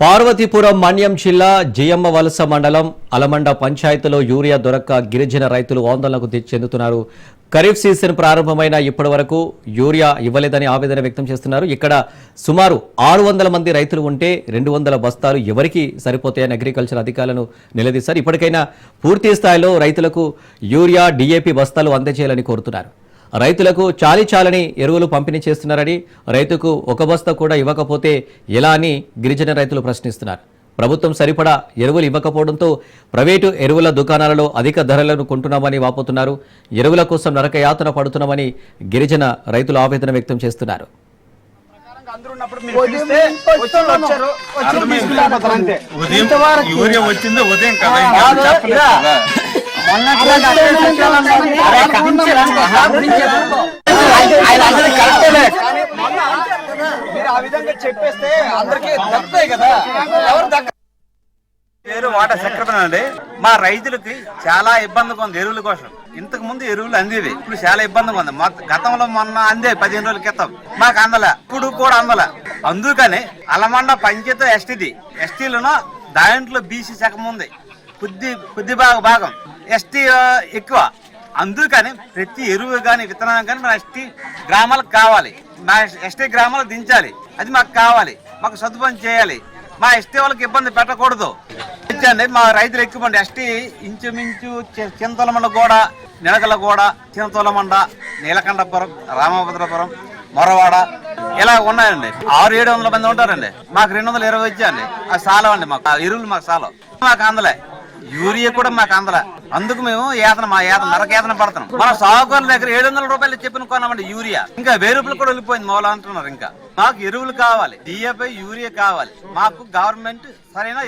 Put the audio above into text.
పార్వతీపురం మన్యం జిల్లా జియమ్మ వలస మండలం అలమండ పంచాయతీలో యూరియా దొరక్క గిరిజన రైతులు ఆందోళనకు చెందుతున్నారు. ఖరీఫ్ సీజన్ ప్రారంభమైన ఇప్పటి వరకు యూరియా ఇవ్వలేదని ఆవేదన వ్యక్తం చేస్తున్నారు. ఇక్కడ సుమారు ఆరు వందల మంది రైతులు ఉంటే రెండు వందల బస్తాలు ఎవరికి సరిపోతాయని అగ్రికల్చర్ అధికారులను నిలదీశారు. ఇప్పటికైనా పూర్తి స్థాయిలో రైతులకు యూరియా డీఏపీ బస్తాలు అందజేయాలని కోరుతున్నారు. రైతులకు చాలి చాలని ఎరువులు పంపిణీ చేస్తున్నారని రైతుకు ఒక బస్తా కూడా ఇవ్వకపోతే ఎలా అని గిరిజన రైతులు ప్రశ్నిస్తున్నారు. ప్రభుత్వం సరిపడా ఎరువులు ఇవ్వకపోవడంతో ప్రైవేటు ఎరువుల దుకాణాలలో అధిక ధరలను కొంటున్నామని వాపోతున్నారు. ఎరువుల కోసం నరకయాతన పడుతున్నామని గిరిజన రైతులు ఆవేదన వ్యక్తం చేస్తున్నారు. వచ్చింది ఉదయం మీరు ఆ విధంగా చెప్పేస్తే అందరికీ దక్కుతాయి కదా. ఎవరు దక్క పేరు వాట చక్రపతి అండి. మా రైతులకి చాలా ఇబ్బందిగా ఉంది ఎరువుల కోసం. ఇంతకు ముందు ఎరువులు అందేవి. ఇప్పుడు చాలా ఇబ్బందిగా ఉంది. మా గతంలో మొన్న అందే పదిహేను రోజుల క్రితం. మాకు అందల. ఇప్పుడు కూడా అందల. అందుకని అలమండ పంచాయతీ ఎస్టీది. ఎస్టీలను దాంట్లో బీసీ శకం ఉంది. కొద్ది కొద్ది భాగ భాగం. ఎస్టీ ఎక్కువ. అందుకని ప్రతి ఎరువు కానీ విత్తనాలు కానీ మన ఎస్టీ గ్రామాలకు కావాలి. మా ఎస్టీ గ్రామాలు దించాలి. అది మాకు కావాలి. మాకు సదుపాయం చేయాలి. మా ఎస్టీ వాళ్ళకి ఇబ్బంది పెట్టకూడదు. ఇచ్చండి మా రైతులు ఎక్కువ ఎస్టీ ఇంచుమించు చి- చింతలమండ గోడ నిలకల గోడ చింతలమండ నీలకంఠపురం రామభద్రపురం మొరవాడ ఇలా ఉన్నాయండి. ఆరు ఏడు వందల మంది ఉంటారండి. మాకు రెండు వందల ఇరవై వచ్చాయండి. అది సాలవండి మాకు. ఆ ఎరువులు మాకు సాలం. మాకు అందలే. యూరియా కూడా మాకు అందలే. అందుకు మేము యాతన మా యాతన నరక యాతన పడుతున్నాం మన సాగుకారుల దగ్గర ఏడు వందల రూపాయలు చెప్పిన కొన్నామండి యూరియా. ఇంకా వెయ్యి రూపాయలు కూడా వెళ్ళిపోయింది మౌలా అంటున్నారు ఇంకా. మాకు ఎరువులు కావాలి. డిఏపై యూరియా కావాలి. మాకు గవర్నమెంట్ సరైన